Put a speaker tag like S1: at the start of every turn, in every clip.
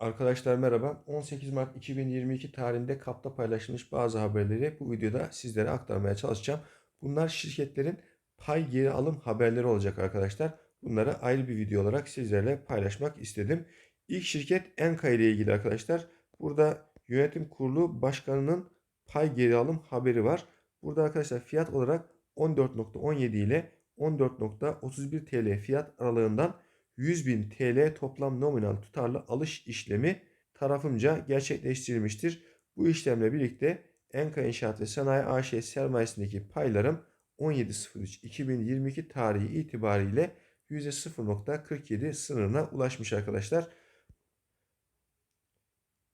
S1: Arkadaşlar merhaba. 18 Mart 2022 tarihinde KAP'ta paylaşılmış bazı haberleri bu videoda sizlere aktarmaya çalışacağım. Bunlar şirketlerin pay geri alım haberleri olacak arkadaşlar. Bunları ayrı bir video olarak sizlerle paylaşmak istedim. İlk şirket Enka ile ilgili arkadaşlar. Burada yönetim kurulu başkanının pay geri alım haberi var. Burada arkadaşlar fiyat olarak 14.17 ile 14.31 TL fiyat aralığından 100.000 TL toplam nominal tutarlı alış işlemi tarafımca gerçekleştirilmiştir. Bu işlemle birlikte Enka İnşaat ve Sanayi AŞ sermayesindeki paylarım 17.03.2022 tarihi itibariyle %0.47 sınırına ulaşmış arkadaşlar.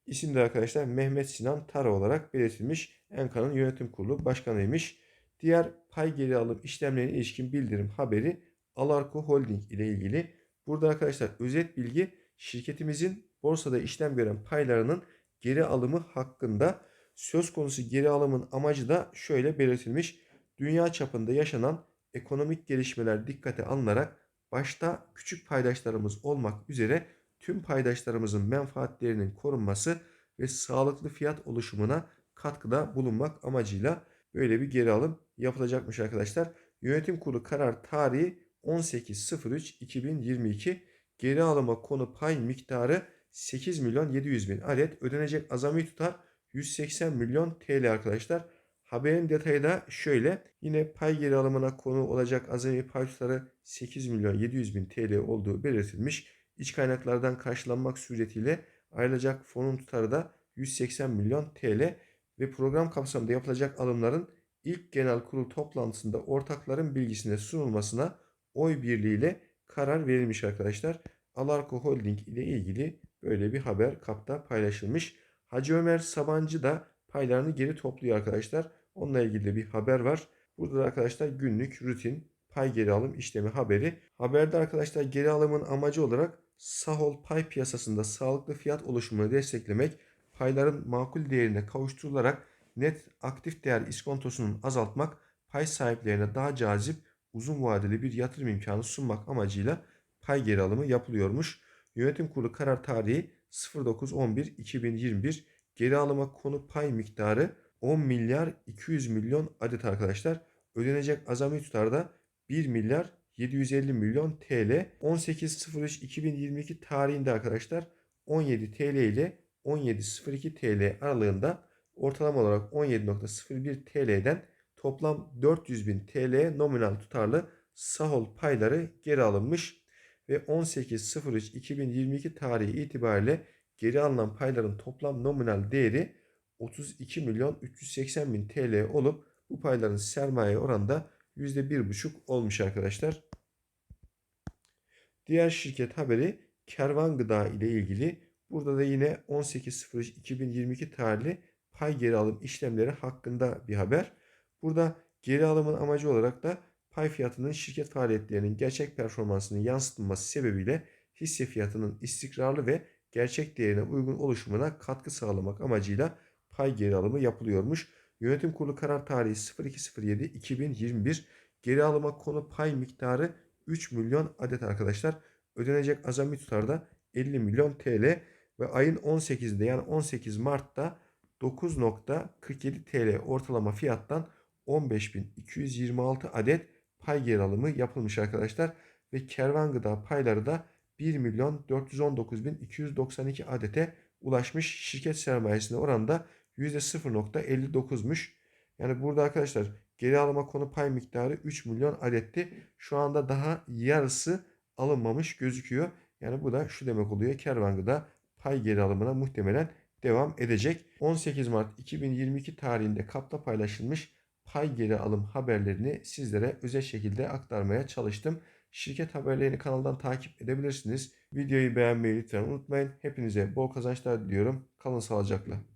S1: İsim de arkadaşlar Mehmet Sinan Tara olarak belirtilmiş. Enka'nın yönetim kurulu başkanıymış. Diğer pay geri alım işlemlerine ilişkin bildirim haberi Alarko Holding ile ilgili. Burada arkadaşlar özet bilgi şirketimizin borsada işlem gören paylarının geri alımı hakkında söz konusu geri alımın amacı da şöyle belirtilmiş. Dünya çapında yaşanan ekonomik gelişmeler dikkate alınarak başta küçük paydaşlarımız olmak üzere tüm paydaşlarımızın menfaatlerinin korunması ve sağlıklı fiyat oluşumuna katkıda bulunmak amacıyla böyle bir geri alım yapılacakmış arkadaşlar. Yönetim kurulu karar tarihi 18.03.2022 geri alıma konu pay miktarı 8 milyon 700 bin adet ödenecek azami tutar 180 milyon TL arkadaşlar. Haberin detayı da şöyle. Yine pay geri alımına konu olacak azami pay tutarı 8 milyon 700 bin TL olduğu belirtilmiş. İç kaynaklardan karşılanmak suretiyle ayrılacak fonun tutarı da 180 milyon TL ve program kapsamında yapılacak alımların ilk genel kurul toplantısında ortakların bilgisine sunulmasına oy birliğiyle karar verilmiş arkadaşlar. Alarko Holding ile ilgili böyle bir haber kapta paylaşılmış. Hacı Ömer Sabancı da paylarını geri topluyor arkadaşlar. Onunla ilgili bir haber var. Burada da arkadaşlar günlük rutin pay geri alım işlemi haberi. Haberde arkadaşlar geri alımın amacı olarak Sahol pay piyasasında sağlıklı fiyat oluşumunu desteklemek, payların makul değerine kavuşturularak net aktif değer iskontosunun azaltmak, pay sahiplerine daha cazip uzun vadeli bir yatırım imkanı sunmak amacıyla pay geri alımı yapılıyormuş. Yönetim kurulu karar tarihi 09.11.2021 geri alıma konu pay miktarı 10 milyar 200 milyon adet arkadaşlar. Ödenecek azami tutarda 1 milyar 750 milyon TL 18.03.2022 tarihinde arkadaşlar 17 TL ile 17.02 TL aralığında ortalama olarak 17.01 TL'den toplam 400 bin TL nominal tutarlı Sahol payları geri alınmış ve 18.03.2022 tarihi itibariyle geri alınan payların toplam nominal değeri 32 milyon 380 bin TL olup bu payların sermaye oranında %1,5 olmuş arkadaşlar. Diğer şirket haberi Kervan Gıda ile ilgili. Burada da yine 18.03.2022 tarihli pay geri alım işlemleri hakkında bir haber. Burada geri alımın amacı olarak da pay fiyatının şirket faaliyetlerinin gerçek performansını yansıtılması sebebiyle hisse fiyatının istikrarlı ve gerçek değerine uygun oluşumuna katkı sağlamak amacıyla pay geri alımı yapılıyormuş. Yönetim kurulu karar tarihi 02.07.2021 geri alıma konu pay miktarı 3 milyon adet arkadaşlar. Ödenecek azami tutarda 50 milyon TL ve ayın 18'inde yani 18 Mart'ta 9.47 TL ortalama fiyattan 15.226 adet pay geri alımı yapılmış arkadaşlar. Ve kervan gıda payları da 1 milyon 419.292 adete ulaşmış. Şirket sermayesine oranda %0.59'muş. Yani burada arkadaşlar geri alıma konu pay miktarı 3 milyon adetti. Şu anda daha yarısı alınmamış gözüküyor. Yani bu da şu demek oluyor. Kervan gıda pay geri alımına muhtemelen devam edecek. 18 Mart 2022 tarihinde kapta paylaşılmış pay geri alım haberlerini sizlere özel şekilde aktarmaya çalıştım. Şirket haberlerini kanaldan takip edebilirsiniz. Videoyu beğenmeyi lütfen unutmayın. Hepinize bol kazançlar diliyorum. Kalın sağlıcakla.